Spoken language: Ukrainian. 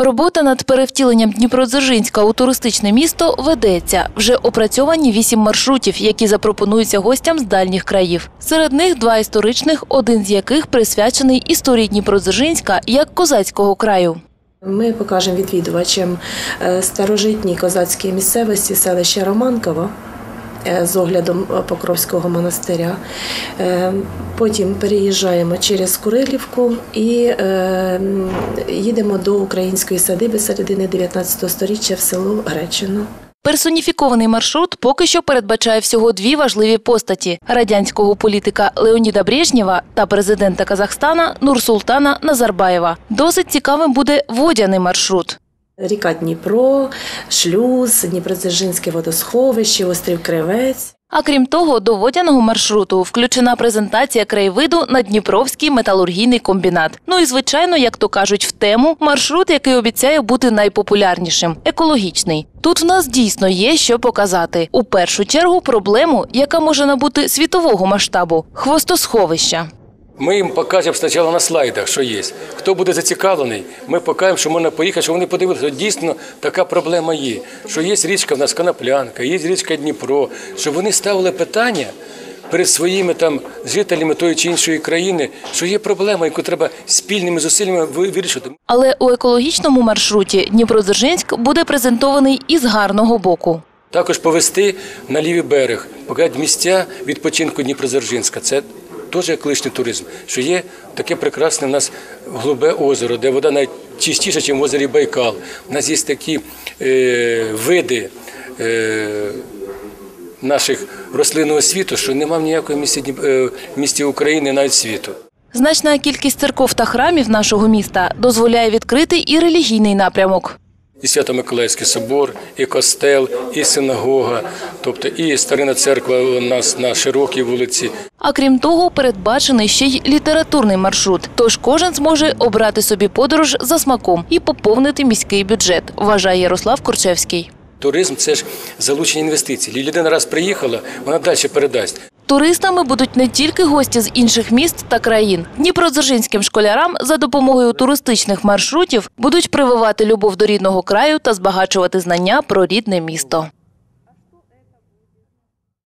Робота над перевтіленням Дніпродзержинська у туристичне місто ведеться. Вже опрацьовані вісім маршрутів, які запропонуються гостям з дальніх країв. Серед них два історичних, один з яких присвячений історії Дніпродзержинська як козацького краю. Ми покажемо відвідувачам е, старожитні козацькі місцевості селища Романково з оглядом е, Покровського монастиря. Е, Потім переїжджаємо через Курилівку і е, їдемо до української садиби середини 19 століття в село Гречино. Персоніфікований маршрут поки що передбачає всього дві важливі постаті: радянського політика Леоніда Брежнєва та президента Казахстана Нурсултана Назарбаєва. Досить цікавим буде водяний маршрут. Ріка Дніпро, шлюз, Дніпродзержинське водосховище, острів Кривець. А крім того, до водяного маршруту включена презентація краєвиду на Дніпровський металургійний комбінат. Ну і звичайно, як то кажуть, в тему маршрут, який обіцяє бути найпопулярнішим екологічний. Тут в нас дійсно є що показати. У першу чергу проблему, яка може набути світового масштабу хвостосховища. Ми їм покажемо спочатку на слайдах, що є. Хто буде зацікавлений, ми покажемо, що можна поїхати, щоб вони подивилися, що дійсно така проблема є. Що є річка в нас Коноплянка, є річка Дніпро, щоб вони ставили питання перед своїми там жителями тої чи іншої країни, що є проблема, яку треба спільними зусиллями ви- вирішити. Але у екологічному маршруті Дніпродзержинськ буде презентований із гарного боку. Також повести на лівий берег, показати місця відпочинку Дніпродзержинська. Це теж екологічний туризм, що є таке прекрасне в нас голубе озеро, де вода навіть чистіша, ніж в озері Байкал. У нас є такі е, види. Е, Наших рослинного світу, що нема в ніякої місті, е, місті України навіть світу. Значна кількість церков та храмів нашого міста дозволяє відкрити і релігійний напрямок. І Свято-Миколаївський собор, і костел, і синагога, тобто і старина церква у нас на широкій вулиці. А крім того, передбачений ще й літературний маршрут. Тож кожен зможе обрати собі подорож за смаком і поповнити міський бюджет, вважає Ярослав Корчевський. Туризм це ж залучення інвестицій. Людина раз приїхала, вона далі передасть. Туристами будуть не тільки гості з інших міст та країн. Дніпродзержинським школярам за допомогою туристичних маршрутів будуть прививати любов до рідного краю та збагачувати знання про рідне місто.